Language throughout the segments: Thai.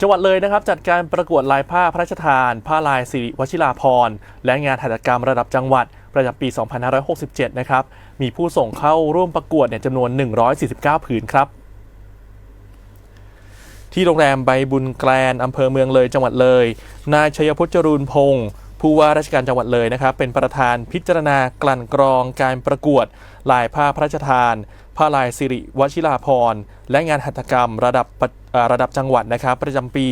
จังหวัดเลยนะครับจัดการประกวดลายผ้าพระราชทาน ผ้าลายสิริวชิราพรณ์และงานหัตถกรรมระดับจังหวัดประจำปี 2567 นะครับ มีผู้ส่งเข้าร่วมประกวดเนี่ยจำนวน 149 ผืนครับ ที่โรงแรมใบบุญแกลนอำเภอเมืองเลยจังหวัดเลย นายชัยพุทธจรูนพงศ์ ผู้ว่าราชการจังหวัดเลยนะครับ เป็นประธานพิจารณากลั่นกรองการประกวด ลายผ้าพระราชทาน ผ้าลายสิริวชิราพรณ์ และงานหัตถกรรมระดับะระดับจังหวัดนะครับ ประจำปี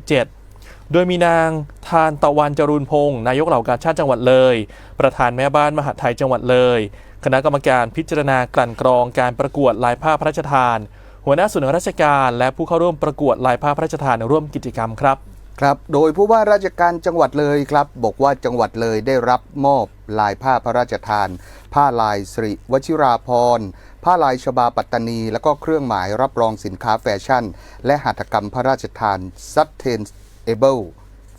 2567โดยมีนางทานตะวันจรูนพงศ์นายกเหล่ากาชาติจังหวัดเลย ประธานแม่บ้านมหาไทยจังหวัดเลย คณะกรรมการพิจารณากลั่นกรองการประกวดลายผ้าพระราชทาน หัวหน้าส่วนราชการ และผู้เข้าร่วมประกวดลายผ้าพระราชทานร่วมกิจกรรมครับ ครับ โดยผู้ว่าราชการจังหวัดเลยครับ บอกว่าจังหวัดเลยได้รับมอบลายผ้าพระราชทาน ผ้าลายสิริวชิราพรณ์ผ้าลายชบาปัตตานี แล้วก็เครื่องหมายรับรองสินค้าแฟชั่น และหัตถกรรมพระราชทาน Sustainable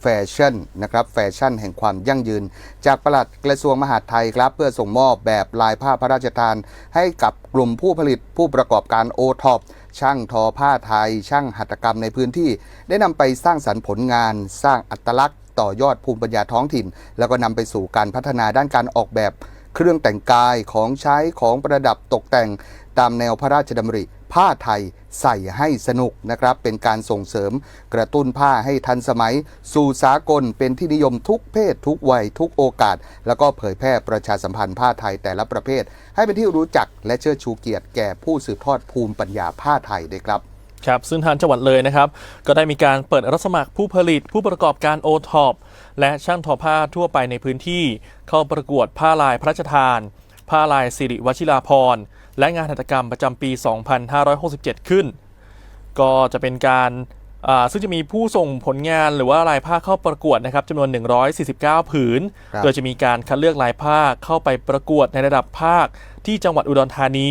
แฟชั่นนะครับแฟชั่นแห่งความยั่งยืน จากปลัดกระทรวงมหาดไทยครับ เพื่อส่งมอบแบบลายผ้าพระราชทาน ให้กับกลุ่มผู้ผลิตผู้ประกอบการโอท็อป ช่างทอผ้าไทย ช่างหัตถกรรมในพื้นที่ ได้นำไปสร้างสรรค์ผลงาน สร้างอัตลักษณ์ ต่อยอดภูมิปัญญาท้องถิ่น แล้วก็นำไปสู่การพัฒนาด้านการออกแบบ เครื่องแต่งกายของใช้ของประดับตกแต่งตามแนวพระราชดำริ ผ้าไทยใส่ให้สนุกนะครับ เป็นการส่งเสริมกระตุ้นผ้าให้ทันสมัย สู่สากลเป็นที่นิยมทุกเพศ ทุกวัย ทุกโอกาส แล้วก็เผยแพร่ประชาสัมพันธ์ผ้าไทยแต่ละประเภท ให้เป็นที่รู้จักและเชิดชูเกียรติแก่ผู้สืบทอดภูมิปัญญาผ้าไทยด้วยครับครับซึ่งทางจังหวัดเลยนะครับ ก็ได้มีการเปิดรับสมัครผู้ผลิตผู้ประกอบการโอท็อปและช่างทอผ้าทั่วไปในพื้นที่ เข้าประกวดผ้าลายพระราชทาน ผ้าลายสิริวชิราพรณ์และงานหัตถกรรมประจำปี 2567 ขึ้น ก็จะเป็นการอ่าซึ่งจะมีผู้ส่งผลงานหรือว่าลายผ้าเข้าประกวดนะครับจำนวน 149 ผืนครับโดยจะมีการคัดเลือกลายผ้าเข้าไปประกวดในระดับภาคที่จังหวัดอุดรธานี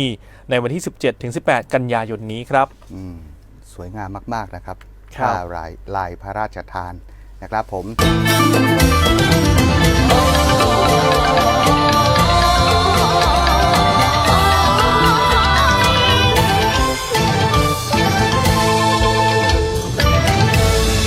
ในวันที่ 17-18 กันยายนนี้ครับอืมสวยงามมาก ๆ นะครับครับผ้าลายลายพระราชทานนะครับผม